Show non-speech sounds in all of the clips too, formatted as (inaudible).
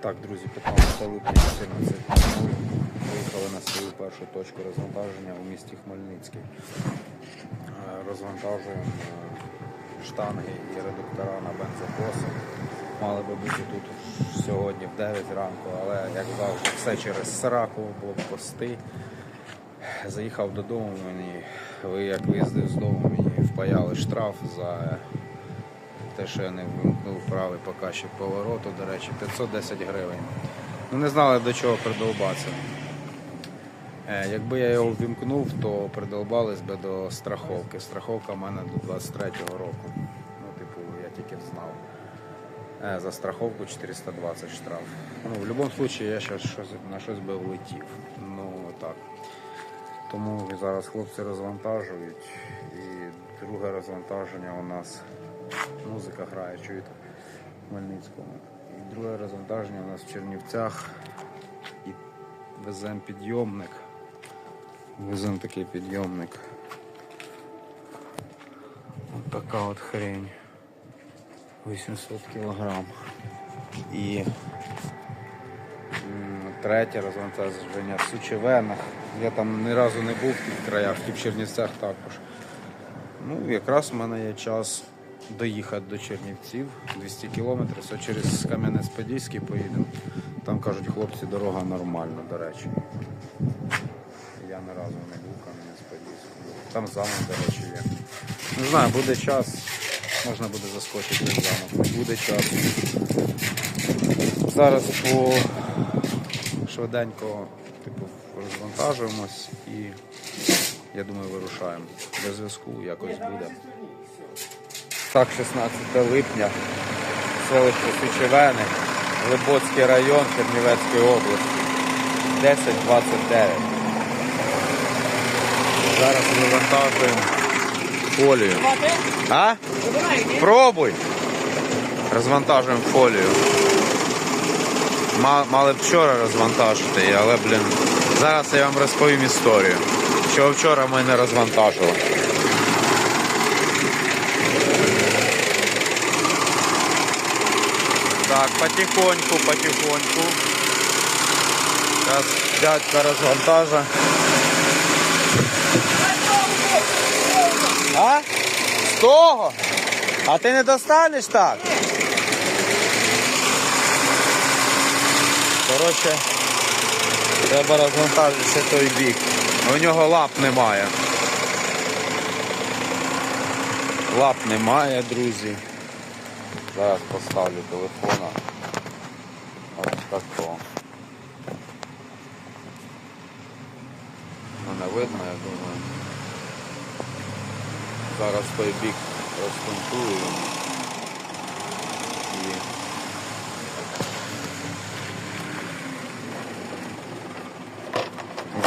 Так, друзі, 15 липня 14 виїхали на свою першу точку розвантаження у місті Хмельницький. Е, Розвантажуємо е, штанги і редуктора на бензокоси. Мали би бути тут сьогодні в 9 ранку, але як завжди, все через сраку, блокпости. Заїхав додому, мені, ви як виїздив з дому, мені впаяли штраф за те, що я не вимкнув правий показчик повороту, до речі, 510 гривень. Ну не знали до чого придолбатися. Е, Якби я його ввімкнув, то придолбались би до страховки. Страховка в мене до 23-го року. Ну, типу, я тільки знав. Е, За страховку 420 штраф. Ну, в будь-якому випадку я ще щось, на щось би влетів. Ну, так. Тому зараз хлопці розвантажують. І друге розвантаження у нас музика грає, чуєте, в Хмельницькому. І друге розвантаження у нас в Чернівцях. І веземо підйомник. Веземо такий підйомник. Ось така от хрень. 800 кілограм. І третє розвантаження в Сучевенах. Я там ні разу не був в тих краях, і в Чернівцях також. Ну, якраз в мене є час доїхати до Чернівців 200 кілометрів, все через Кам'янець-Подільський поїдемо. Там кажуть, хлопці, дорога нормальна, до речі. Я ні разу не був в Кам'янець-Подільському. Там замок, до речі, є. Не знаю, буде час, можна буде заскочити в замок. Буде час. Зараз по швиденько типу, розвантажуємось і я думаю, вирушаємо. Без зв'язку якось буде. Так, 16 липня, селище Сучевени, Глибоцький район Чернівецької області. 10.29. Зараз вивантажуємо фолію. А? Пробуй! Розвантажуємо фолію. Мали б вчора розвантажити, її, але, блін, зараз я вам розповім історію. Що вчора ми не розвантажили. Так, потихоньку, потихоньку. Зараз дядька розвантажа. А? З того? А ти не достанеш так? Коротше, треба розвантажити той бік. У нього лап немає. Лап немає, друзі. Зараз поставлю телефона. Ось тако. Ну не видно, я думаю. Зараз той бік розтонтую. І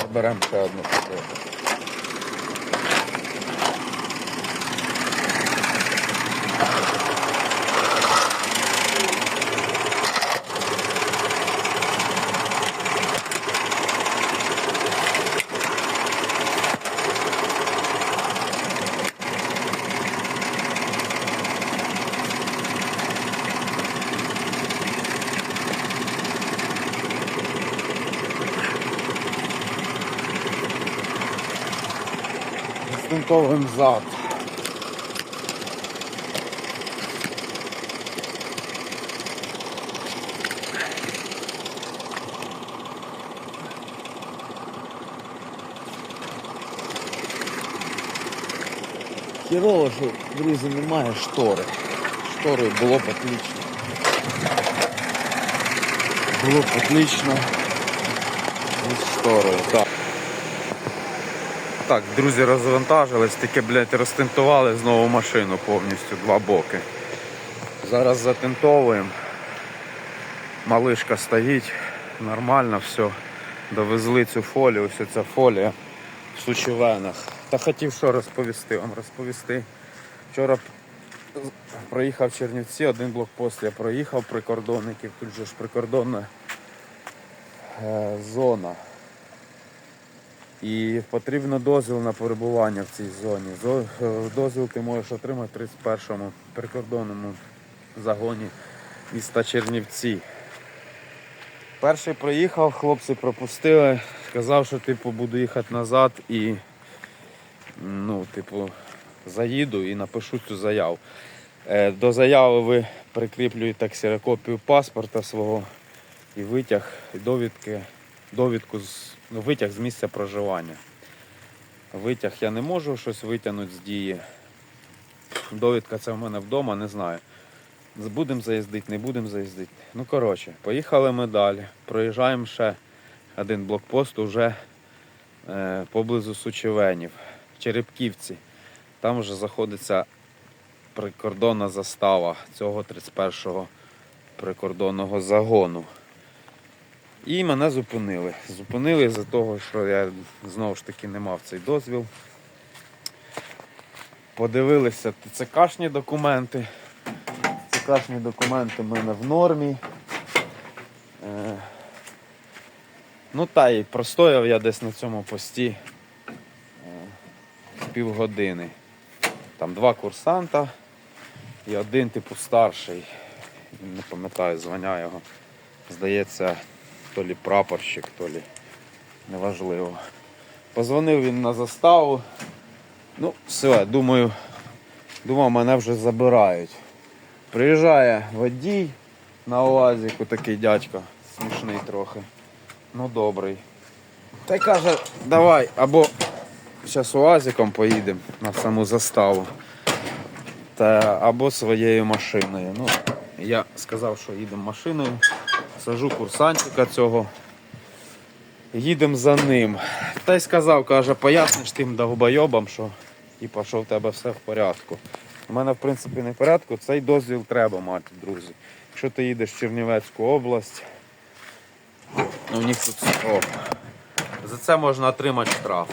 заберемо ще одну фотографію. Стинковим зад. Хірово, що, друзі, немає штори. Штори було б отлично. Було б отлично. Із шторою, так. Так, друзі, розвантажились, таке, блядь, розтинтували знову машину повністю, два боки. Зараз затинтовуємо. Малишка стоїть, нормально все. Довезли цю фолію, ось ця фолія в сучевенах. Та хотів що розповісти вам розповісти. Вчора проїхав Чернівці, один блокпост я проїхав прикордонників, тут же ж прикордонна е, зона. І потрібно дозвіл на перебування в цій зоні. Е, Дозвіл ти можеш отримати в 31-му прикордонному загоні міста Чернівці. Перший проїхав, хлопці пропустили, сказав, що типу буду їхати назад і ну, типу, заїду і напишу цю заяву. Е, До заяви ви прикріплюєте ксерокопію паспорта свого і витяг, і довідки, довідку з, витяг з місця проживання. Витяг я не можу щось витягнути з дії. Довідка це в мене вдома, не знаю. Будемо заїздити, не будемо заїздити. Ну, коротше, поїхали ми далі. Проїжджаємо ще один блокпост уже е, поблизу Сучевенів, Черепківці. Там вже заходиться прикордонна застава цього 31-го прикордонного загону. І мене зупинили. Зупинили за того, що я знову ж таки не мав цей дозвіл. Подивилися ТЦКшні документи. ТЦКшні документи в мене в нормі. Е, ну та й простояв я десь на цьому пості е, півгодини. Там два курсанта і один типу старший. Не пам'ятаю звання його. Здається, то лі прапорщик, то лі неважливо. Позвонив він на заставу. Ну, все, думаю, думав, мене вже забирають. Приїжджає водій на УАЗіку, такий дядько, смішний трохи. Ну добрий. Та й каже, давай, або зараз УАЗиком поїдемо на саму заставу. Та або своєю машиною. Ну, я сказав, що їдемо машиною. Сажу курсантика цього. Їдемо за ним. Та й сказав, каже, поясниш тим довбойобам, що типа, що в тебе все в порядку. У мене, в принципі, не в порядку, цей дозвіл треба мати, друзі. Якщо ти їдеш в Чернівецьку область, ну, у них тут о, за це можна отримати штраф.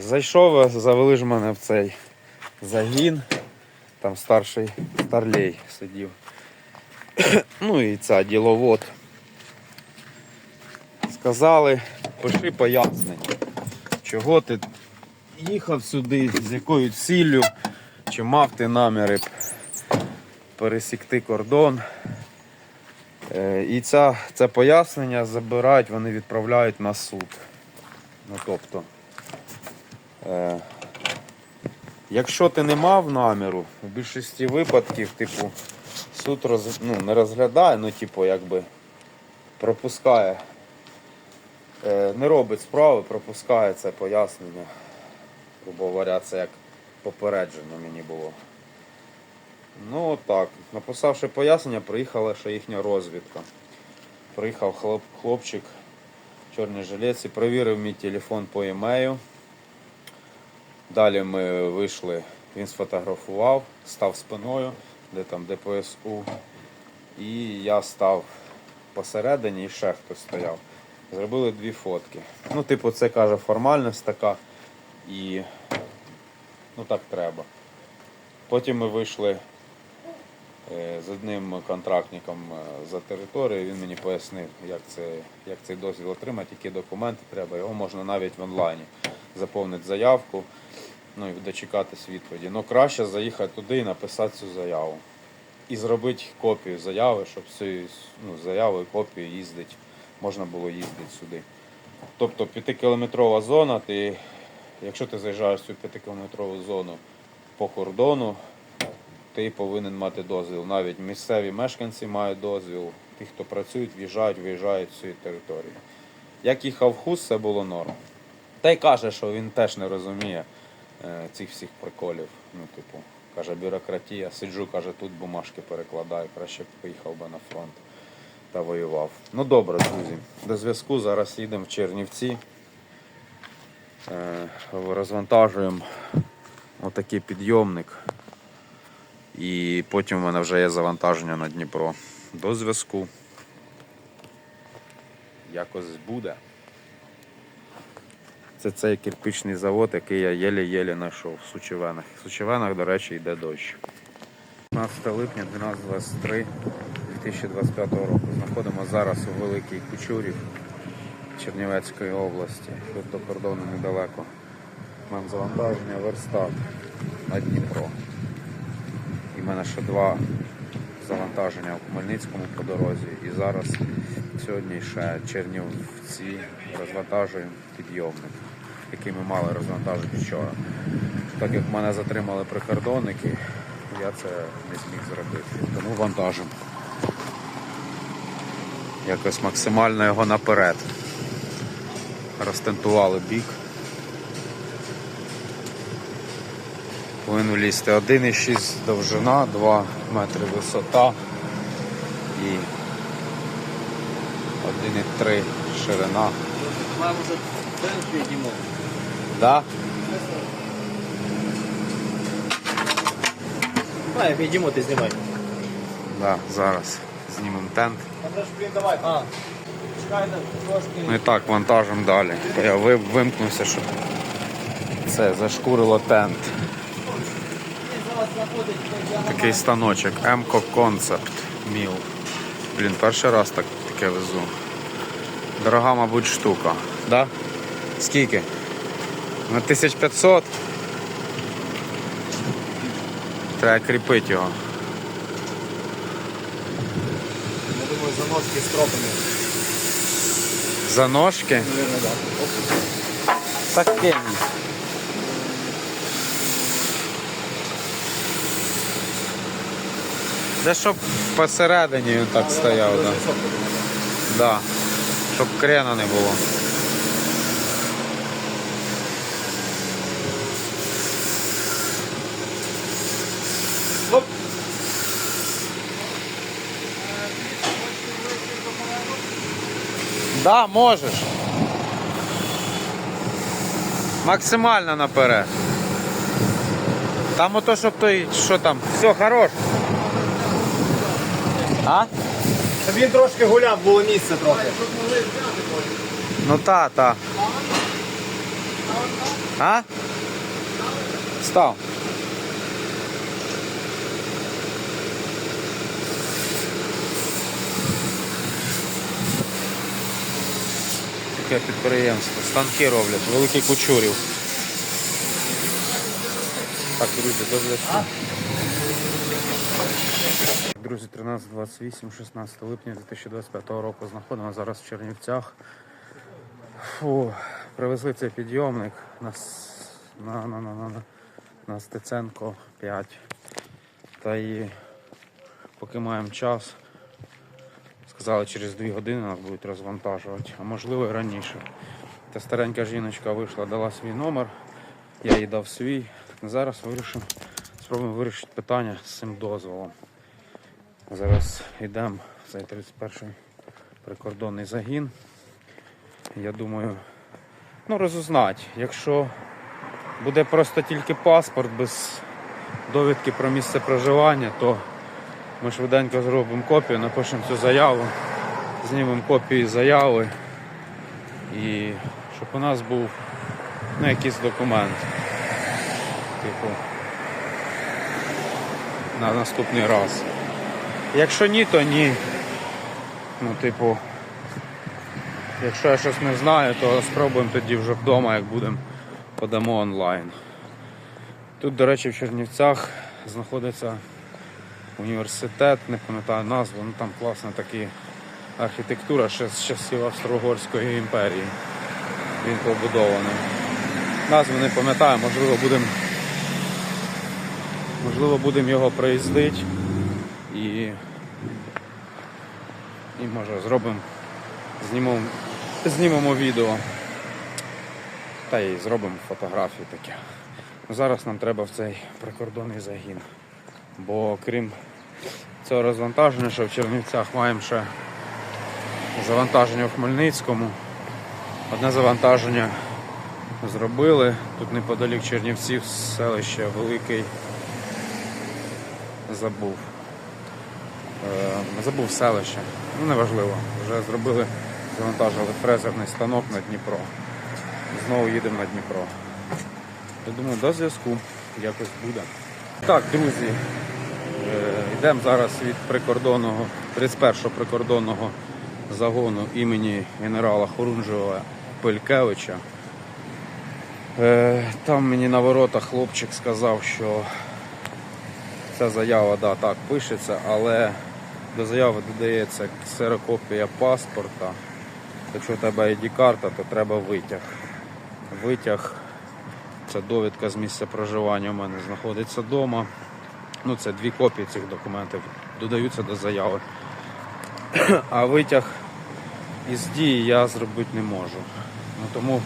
Зайшов, завели ж мене в цей загін. Там старший старлей сидів. (coughs) ну і ця діловод. Сказали, пиши пояснення, чого ти їхав сюди, з якою ціллю, чи мав ти наміри пересікти кордон. Е, І ця, це пояснення забирають, вони відправляють на суд. Ну тобто, е, якщо ти не мав наміру, в більшості випадків, типу, суд роз, ну, не розглядає, ну, типу, якби пропускає, е, не робить справи, пропускає це пояснення. Грубо говоря, це як попереджено мені було. Ну так, написавши пояснення, приїхала ще їхня розвідка. Приїхав хлоп, хлопчик в чорній жилетці, перевірив мій телефон по емею. Далі ми вийшли, він сфотографував, став спиною, де там ДПСУ. І я став посередині і ще хтось стояв. Зробили дві фотки. Ну, типу, це каже формальність така. І ну так треба. Потім ми вийшли е, з одним контрактником е, за територію, він мені пояснив, як, це, як цей дозвіл отримати, які документи треба. Його можна навіть в онлайні заповнити заявку, ну і дочекатись відповіді. Ну краще заїхати туди і написати цю заяву. І зробити копію заяви, щоб цією ну, заявою, копією їздити, можна було їздити сюди. Тобто п'ятикілометрова зона, ти, якщо ти заїжджаєш в цю п'ятикілометрову зону по кордону, ти повинен мати дозвіл. Навіть місцеві мешканці мають дозвіл, ті, хто працюють, в'їжджають, виїжджають з цієї території. Як їхав хус, це було норм. Та й каже, що він теж не розуміє цих всіх приколів. Ну, типу, каже, бюрократія. Сиджу, каже, тут бумажки перекладаю, краще б поїхав би на фронт та воював. Ну добре, друзі. До зв'язку. Зараз їдемо в Чернівці. Е, розвантажуємо отакий підйомник. І потім в мене вже є завантаження на Дніпро. До зв'язку. Якось буде. Це цей кирпичний завод, який я єле-єле знайшов в Сучевенах. В Сучевенах, до речі, йде дощ. 15 липня 12.23 2025 року. Знаходимо зараз у Великій Кучурі Чернівецької області. Тут до кордону недалеко. Маємо завантаження верстат на Дніпро. І в мене ще два завантаження у Хмельницькому по дорозі. І зараз сьогодні ще Чернівці розвантажуємо підйомник, який ми мали розвантажити вчора. Так як мене затримали прикордонники, я це не зміг зробити. Тому вантажимо. Якось максимально його наперед. Розтентували бік. Повинен лізти 1,6 довжина, 2 метри висота і 1,3 ширина. Тент підніму. Да? А, я ти знімай. Да, зараз знімемо тент. Давай. А. Ну і так, вантажимо далі. Я вимкнувся, щоб це зашкурило тент. Такий станочок Emco Concept Mill. Блін, перший раз так, таке везу. Дорога, мабуть, штука. Да? Скільки? На 1500? Треба кріпити його. Я думаю, заноски з тропами. За ножки? Наверное, да. Так кинь. Де щоб посередині він так стояв, да. Да. Щоб крена не було. Да, можеш. Максимально наперед. Там ото, щоб той, що там, все, хорош. А? Щоб він трошки гуляв, було місце трохи. Ну та, та. А? Став. Таке підприємство. Станки роблять, великий кучурів. Так, друзі, до. Друзі, 13.28, 16 липня 2025 року знаходимо зараз в Чернівцях. Фу, привезли цей підйомник на, на, на, на, на, на Стеценко 5. Та і поки маємо час, сказали, через 2 години нас будуть розвантажувати, а можливо і раніше. Та старенька жіночка вийшла, дала свій номер, я їй дав свій. Зараз вирішимо, спробуємо вирішити питання з цим дозволом. Зараз йдемо в цей 31-й прикордонний загін. Я думаю, ну розузнати. Якщо буде просто тільки паспорт без довідки про місце проживання, то ми швиденько зробимо копію, напишемо цю заяву, знімемо копію заяви і щоб у нас був ну, якийсь документ. Типу, на наступний раз. Якщо ні, то ні. Ну, типу, якщо я щось не знаю, то спробуємо тоді вже вдома, як будемо, подамо онлайн. Тут, до речі, в Чернівцях знаходиться університет, не пам'ятаю назву, ну там класна така архітектура ще з часів Австро-Угорської імперії. Він побудований. Назву не пам'ятаю, можливо, будемо можливо, будемо його проїздити і, і може зробимо, знімемо, знімемо відео та й зробимо фотографії таке. Зараз нам треба в цей прикордонний загін. Бо крім цього розвантаження, що в Чернівцях маємо ще завантаження в Хмельницькому. Одне завантаження зробили. Тут неподалік Чернівців селище Великий забув. Е, забув селище. Ну неважливо. Вже зробили, завантажили фрезерний станок на Дніпро. Знову їдемо на Дніпро. Я думаю, до зв'язку якось буде. Так, друзі, е, йдемо зараз від прикордонного, 31-го прикордонного загону імені генерала Хорунжева Пелькевича. Е, Там мені на воротах хлопчик сказав, що Ця заява да, так пишеться, але до заяви додається ксерокопія паспорта. Якщо у тебе ID-карта, то треба витяг. Витяг це довідка з місця проживання у мене знаходиться вдома. Ну, це дві копії цих документів додаються до заяви. А витяг із дії я зробити не можу. Ну, тому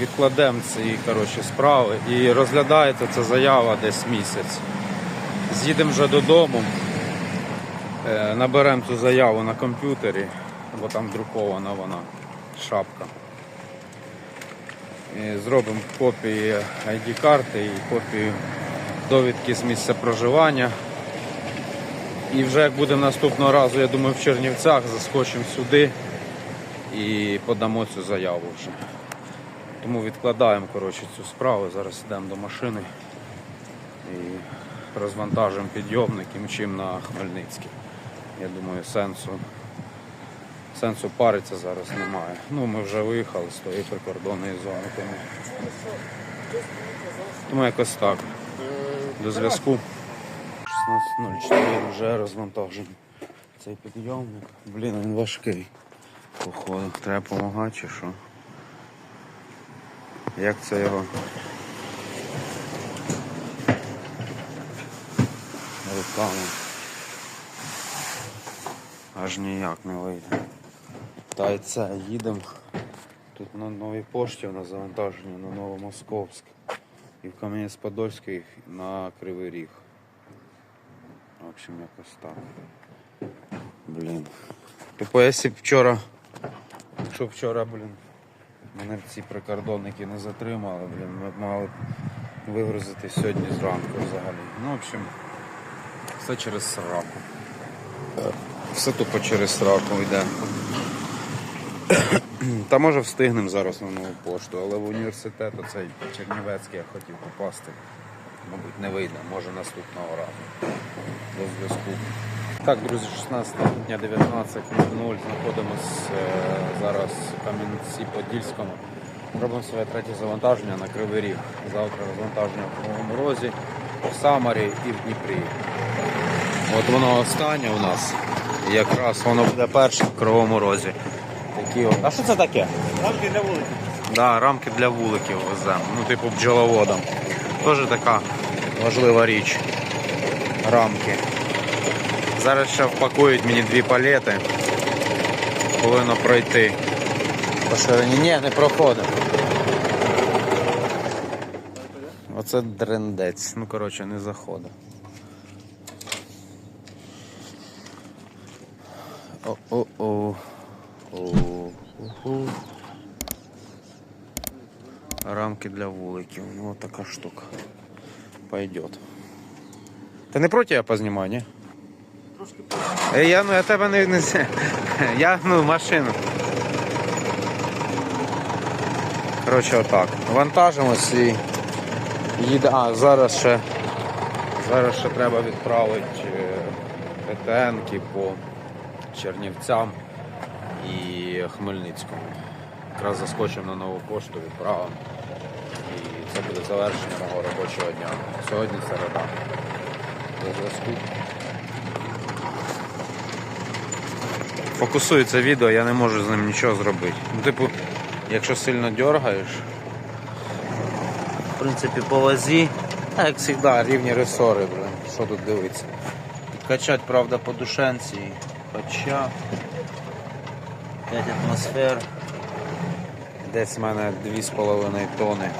відкладемо ці коротше, справи і розглядається ця заява десь місяць. З'їдемо вже додому, е, наберемо цю заяву на комп'ютері, бо там друкована вона, шапка. І зробимо копії ID-карти і копію довідки з місця проживання. І вже як буде наступного разу, я думаю, в Чернівцях заскочимо сюди і подамо цю заяву вже. Тому відкладаємо коротше, цю справу. Зараз йдемо до машини і розвантажимо підйомник і мчимо на Хмельницький. Я думаю, сенсу, сенсу паритися зараз немає. Ну, ми вже виїхали з тої прикордонної зони. Тому, тому якось так. До зв'язку. 16.04 вже розвантажений цей підйомник. Блін, він важкий. Походу, треба допомагати чи що? Як це його? Руками. Аж ніяк не вийде. Та й це, їдемо. Тут на новій пошті на завантаження на Новомосковськ. І в Кам'янець-Подольський на Кривий Ріг. В общем, якось так. Блін. Типу, якщо б вчора. Якщо б вчора, блін, мене ці прикордонники не затримали, блін, ми б мали вигрузити сьогодні зранку взагалі. Ну, в общем, все через сраку. Все тупо через сраку йде. (clears throat) Та може встигнемо зараз на нову пошту, але в університет оцей Чернівецький я хотів попасти. Мабуть, не вийде, може наступного разу. До зв'язку. Так, друзі, 16 грудня 19.00 знаходимось е, зараз в Кам'янці-Подільському. Робимо своє третє завантаження на Кривий Ріг. Завтра розвантаження в Кривому Розі, в Самарі і в Дніпрі. От воно останнє у нас. Якраз воно буде перше в Кривому Розі. Такі от. А що це таке? Рамки для вулиці. Да, рамки для вуликів веземо. Ну, типу бджоловодам. Теж така важлива річ. Рамки. Зараз ще впакують мені дві палети. Повинно пройти. По ширині. Ні, не проходить. Оце дрендець. Ну, коротше, не заходить. О-о-о. О-о-о. Рамки для вуликів. Ну, вот така штука. Пойдет. Ти не проти я познімаю, ні? Е, Я, ну, я тебе не, не... (laughs) Я ну, машину. Коротше, отак. Вантажимось і їде. А, зараз ще. Зараз ще треба відправити е, ПТНки по Чернівцям Хмельницькому. Якраз заскочимо на нову пошту, відправимо. І це буде завершення мого робочого дня. Сьогодні середа. До зв'язку. Фокусується відео, я не можу з ним нічого зробити. Ну, типу, якщо сильно дергаєш, в принципі, по вазі, а як завжди, рівні ресори, блин. Що тут дивиться? Підкачати, правда, по душенці, хоча 5 атмосфер. Десь в мене 2,5 тони